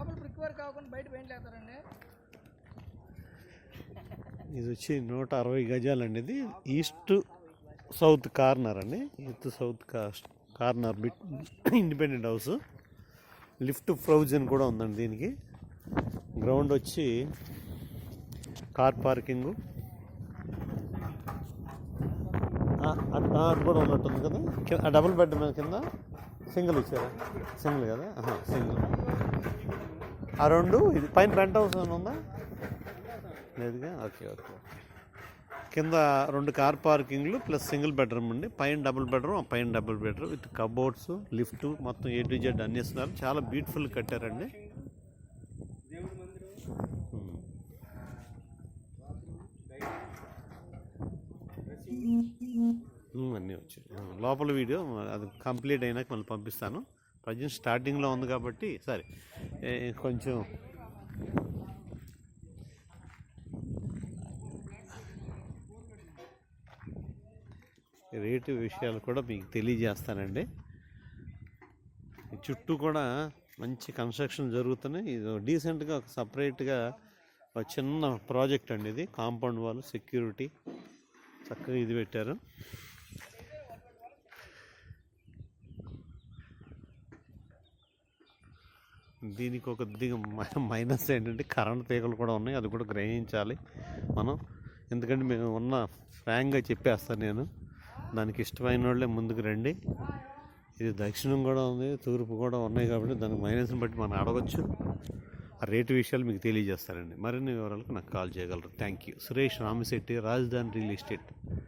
లోపల brick work కాకుండా బయట పెయింట్ వేస్తారండి ఇది వచ్చి నూట అరవై గజాలండి ఇది. ఈస్ట్ సౌత్ కార్నర్ అండి. East south corner bit independent house. Lift provision కూడా ఉందండి దీనికి. గ్రౌండ్ వచ్చి కార్ పార్కింగు. అది కూడా ఉన్నట్టుంది కదా. ఆ డబుల్ బెడ్ మీద కింద సింగిల్ ఇచ్చారా? సింగిల్ కదా? సింగిల్. ఆ రెండు ఇది పైన పెంట్ హౌస్ ఏమైనా ఉందా? లేదుగా? Okay okay. కింద రెండు కార్ పార్కింగ్లు ప్లస్ సింగిల్ బెడ్రూమ్ అండి పైన డబుల్ బెడ్రూమ్ పైన double bedroom with cupboards lift మొత్తం ఏ టు జెడ్ అన్ని ఇస్తున్నారు. చాలా బ్యూటిఫుల్ కట్టారండి. అన్నీ వచ్చాయి. లోపల వీడియో అది కంప్లీట్ అయినాక మళ్ళీ పంపిస్తాను. ప్రజెంట్ స్టార్టింగ్లో ఉంది కాబట్టి సరే. కొంచెం రేటు విషయాలు కూడా మీకు తెలియజేస్తానండి. చుట్టూ కూడా మంచి కన్స్ట్రక్షన్ జరుగుతున్నాయి. ఇది డీసెంట్గా ఒక సపరేట్గా ఒక చిన్న ప్రాజెక్ట్ అండి ఇది. కాంపౌండ్ వాళ్ళు సెక్యూరిటీ. చక్కగా ఇది పెట్టారు. దీనికి ఒక దిగ మైనస్ ఏంటంటే కరెంట్ తీగలు కూడా ఉన్నాయి. అది కూడా గ్రహించాలి మనం. ఎందుకంటే మేము ఉన్న ఫ్రాంక్గా చెప్పేస్తాను నేను. దానికి ఇష్టమైన వాళ్ళే ముందుకు రండి. ఇది దక్షిణం కూడా ఉంది తూర్పు కూడా ఉన్నాయి కాబట్టి దానికి మైనస్ని బట్టి మనం అడగచ్చు. ఆ రేటు విషయాలు మీకు తెలియజేస్తారండి మరిన్ని వివరాలకు నాకు కాల్ చేయగలరు. Thank you. సురేష్ రామిశెట్టి రాజధాని రియల్ ఎస్టేట్.